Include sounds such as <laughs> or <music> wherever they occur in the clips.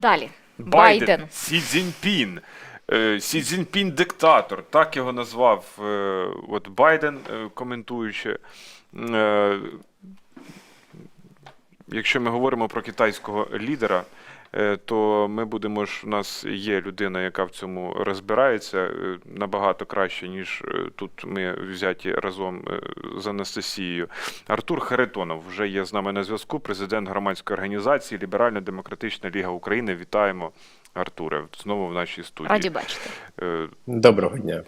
Далі. Байден, Байден. Сі Цзіньпін. Е, Сі Цзіньпін диктатор. Так його назвав е, от Байден, е, коментуючи. Якщо ми говоримо про китайського лідера, е, то ми будемо ж у нас є людина, яка в цьому розбирається е, набагато краще, ніж е, тут ми взяті разом з Анастасією. Артур Харитонов вже є з нами на зв'язку, президент громадської організації Ліберально-Демократична Ліга України. Вітаємо, Артуре, знову в нашій студії. Раді бачити. Доброго дня.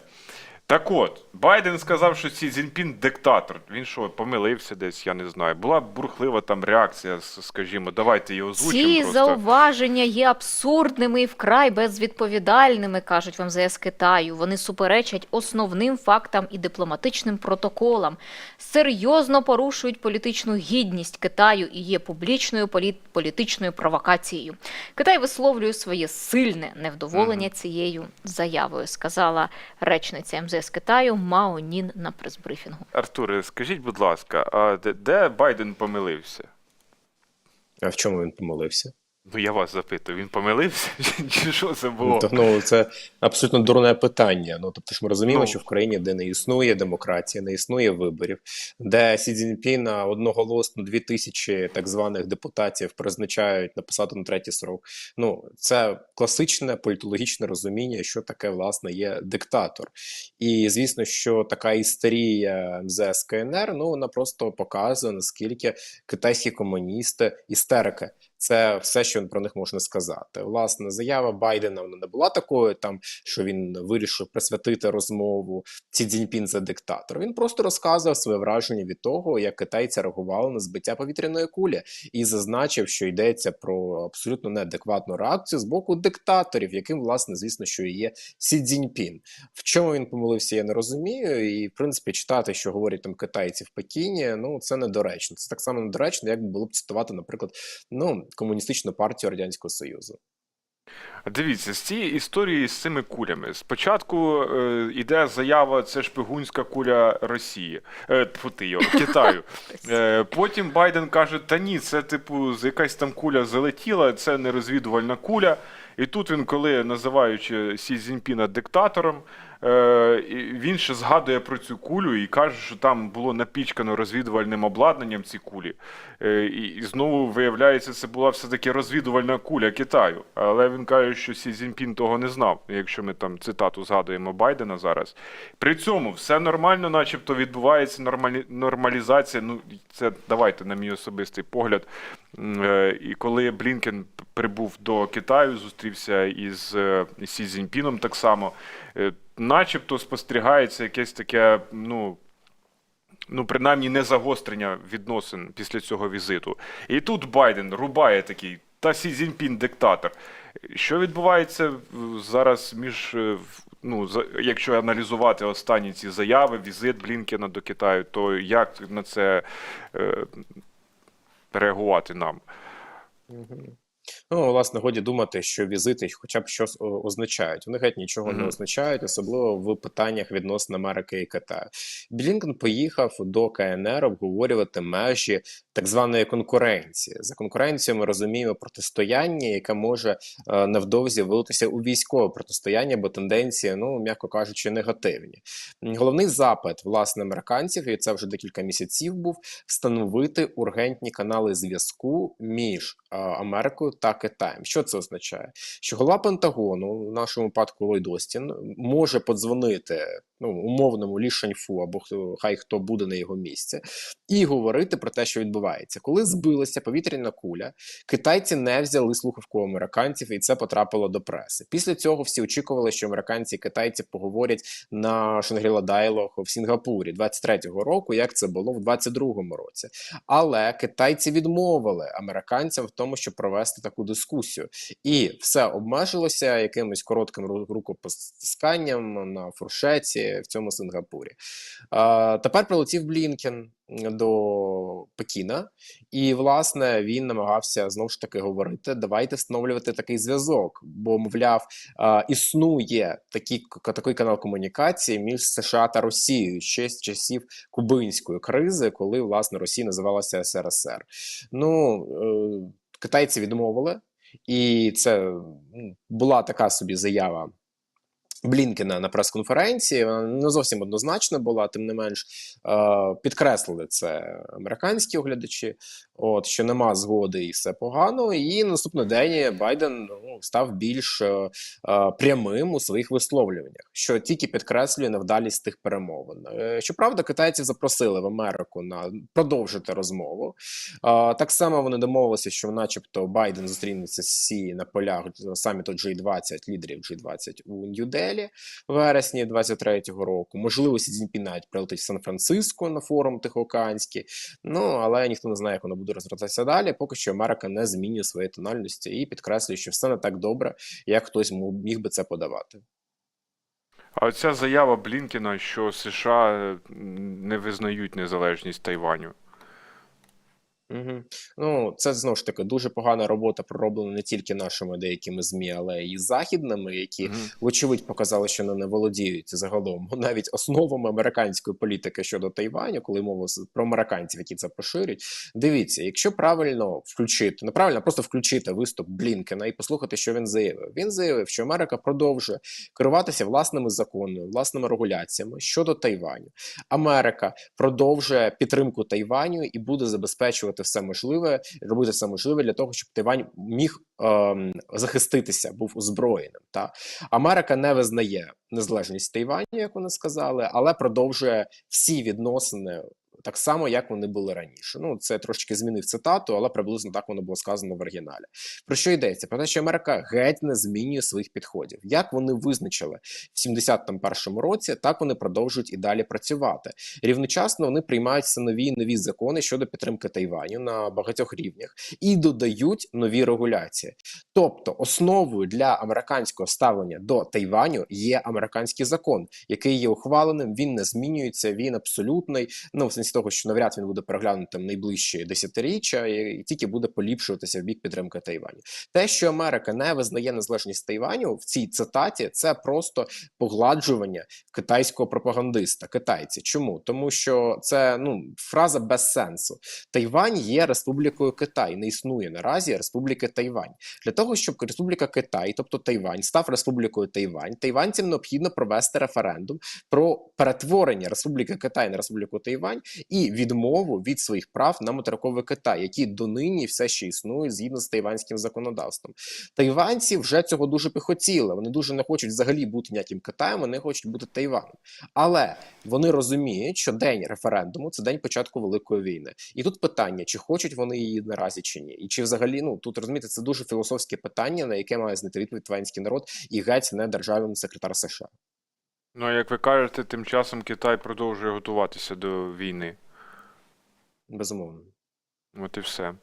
Так от, Байден сказав, що Сі Цзіньпін диктатор. Він що, помилився десь, я не знаю. Була бурхлива там реакція, скажімо, давайте її озвучимо. Ці просто. зауваження є абсурдними і вкрай безвідповідальними, кажуть в МЗС Китаю. Вони суперечать основним фактам і дипломатичним протоколам, серйозно порушують політичну гідність Китаю і є публічною полі- політичною провокацією. Китай висловлює своє сильне невдоволення цією заявою, сказала речниця МЗС Китаю Мао Нін на прес-брифінгу. Артуре, скажіть, будь ласка, а де, де Байден помилився? А в чому він помилився? Ну, я вас запитую, він помилився? <laughs> Чи що це було? Ну, то, ну, це абсолютно дурне питання. Ну, тобто ж ми розуміємо, Ну. що в країні, де не існує демократія, не існує виборів, де Сі Цзіньпіна одноголосно дві тисячі так званих депутатів призначають на посаду на третій срок. Ну, це класичне політологічне розуміння, що таке власне є диктатор. І звісно, що така істерія МЗС КНР, ну вона просто показує наскільки китайські комуністи істерики. Це все, що про них можна сказати. Власне, заява Байдена вона не була такою, там що він вирішив присвятити розмову Ці Цзіньпін за диктатор. Він просто розказував своє враження від того, як китайці реагували на збиття повітряної кулі, і зазначив, що йдеться про абсолютно неадекватну реакцію з боку диктаторів, яким, власне, звісно, що і є Сі Цзіньпін. В чому він помилився, я не розумію. І в принципі, читати, що говорять там китайці в Пекіні, ну це недоречно. Це так само недоречно, як було б цитувати, наприклад, ну комуністичну партію радянського союзу. Дивіться, з цієї історії з цими кулями. Спочатку е, йде заява, це шпигунська куля Росії, е, тьфу його, <laughs> Китаю. Е, потім Байден каже: та ні, це типу з якась там куля залетіла, це не розвідувальна куля. І тут він, коли називаючи Сі Цзіньпіна диктатором, е, він ще згадує про цю кулю і каже, що там було напічкано розвідувальним обладнанням ці кулі. Е, і, знову виявляється, це була все-таки розвідувальна куля Китаю. Але він каже, що Сі Цзіньпін того не знав, якщо ми там цитату згадуємо Байдена зараз. При цьому все нормально, начебто відбувається нормалі... нормалізація. Ну, це давайте, на мій особистий погляд. Е, І коли Блінкен прибув до Китаю, зустрівся із е, Сі Цзіньпіном так само, е, начебто спостерігається якесь таке, ну. Ну, принаймні, не загострення відносин після цього візиту. І тут Байден рубає такий, та Сі Цзіньпін диктатор. Що відбувається зараз між, ну, якщо аналізувати останні ці заяви, візит Блінкена до Китаю, то як на це реагувати нам? Ну, власне, годі думати, що візити хоча б щось означають. Вони геть нічого не означають, особливо в питаннях відносно Америки і Китаю. Блінкен поїхав до КНР обговорювати межі так званої конкуренції. За конкуренцією ми розуміємо протистояння, яке може е, невдовзі вилитися у військове протистояння, бо тенденції, ну м'яко кажучи, негативні. Головний запит власне американців, і це вже декілька місяців був встановити ургентні канали зв'язку між е, Америкою та Китаєм. Що це означає? Що голова Пентагону, в нашому випадку Ллойд Остін, може подзвонити ну, умовному Лі Шаньфу або хто хай хто буде на його місці, і говорити про те, що відбувається. Коли збилася повітряна куля, китайці не взяли слухавку американців, і це потрапило до преси. Після цього всі очікували, що американці і китайці поговорять на Шангріла Дайлог в Сінгапурі 23-го року, як це було в 22-му році. Але китайці відмовили американцям в тому, щоб провести таку дискусію, і все обмежилося якимось коротким ру- рукопостисканням на фуршеті в цьому Сингапурі. А, тепер прилетів Блінкен до Пекіна, і власне він намагався знову ж таки говорити: давайте встановлювати такий зв'язок, бо мовляв, а, існує такий, такий канал комунікації між США та Росією ще з часів кубинської кризи, коли власне Росія називалася СРСР. Ну е, китайці відмовили. І це була така собі заява. Блінкена на прес-конференції вона не зовсім однозначна була, тим не менш е, підкреслили це американські оглядачі, от що нема згоди і все погано. І наступний день Байден ну, став більш е, е, прямим у своїх висловлюваннях, що тільки підкреслює невдалість тих перемовин. Е, щоправда, китайців запросили в Америку на продовжити розмову. Е, так само вони домовилися, що, начебто, Байден зустрінеться з Сі на полях саміту G20, лідерів G20 у Нью-Делі в вересні 23-го року. Можливо, Сі Цзіньпін навіть прилетить в Сан-Франциско на форум Тихоокеанський. Ну але ніхто не знає, як воно буде розвиватися далі. Поки що Америка не змінює своєї тональності і підкреслює, що все не так добре, як хтось міг би це подавати. А оця заява Блінкена, що США не визнають незалежність Тайваню. Угу. Ну, це знову ж таки дуже погана робота пророблена не тільки нашими деякими змі, але й західними, які Мгм. вочевидь показали, що вони не володіють загалом навіть основами американської політики щодо Тайваню, коли мова з- про американців, які це поширюють. Дивіться, якщо правильно включити, не правильно, а просто включити виступ Блінкена і послухати, що він заявив. Він заявив, що Америка продовжує керуватися власними законами, власними регуляціями щодо Тайваню. Америка продовжує підтримку Тайваню і буде забезпечувати все можливе, робити все можливе для того, щоб Тайвань міг ем, захиститися, був озброєним. Та Америка не визнає незалежність Тайваню, як вони сказали, але продовжує всі відносини. Так само, як вони були раніше. Ну, це трошки змінив цитату, але приблизно так воно було сказано в оригіналі. Про що йдеться? Про те, що Америка геть не змінює своїх підходів. Як вони визначили в 71-му році, так вони продовжують і далі працювати. Рівночасно вони приймають все нові нові закони щодо підтримки Тайваню на багатьох рівнях і додають нові регуляції. Тобто, основою для американського ставлення до Тайваню є американський закон, який є ухваленим. Він не змінюється. Він абсолютний. Ну в сенсі того, що навряд він буде переглянутим найближчі десятиріччя, і тільки буде поліпшуватися в бік підтримки Тайваню. Те, що Америка не визнає незалежність Тайваню в цій цитаті, це просто погладжування китайського пропагандиста. Китайці. Чому? Тому що це ну фраза без сенсу. Тайвань є республікою Китай. Не існує наразі республіки Тайвань. Для того, щоб Республіка Китай, тобто Тайвань, став республікою Тайвань, тайванцям необхідно провести референдум про перетворення Республіки Китай на Республіку Тайвань і відмову від своїх прав на материковий Китай, які донині все ще існують згідно з тайванським законодавством. Тайванці вже цього дуже пихотіли. Вони дуже не хочуть взагалі бути ніяким Китаєм, вони хочуть бути Тайваном. Але вони розуміють, що день референдуму це день початку великої війни. І тут питання, чи хочуть вони її наразі чи ні, і чи взагалі ну тут розумієте, це дуже філософське питання, на яке має знайти відповідь тайванський народ і геть не державний секретар США. Ну, а як ви кажете, тим часом Китай продовжує готуватися до війни. Безумовно. От і все.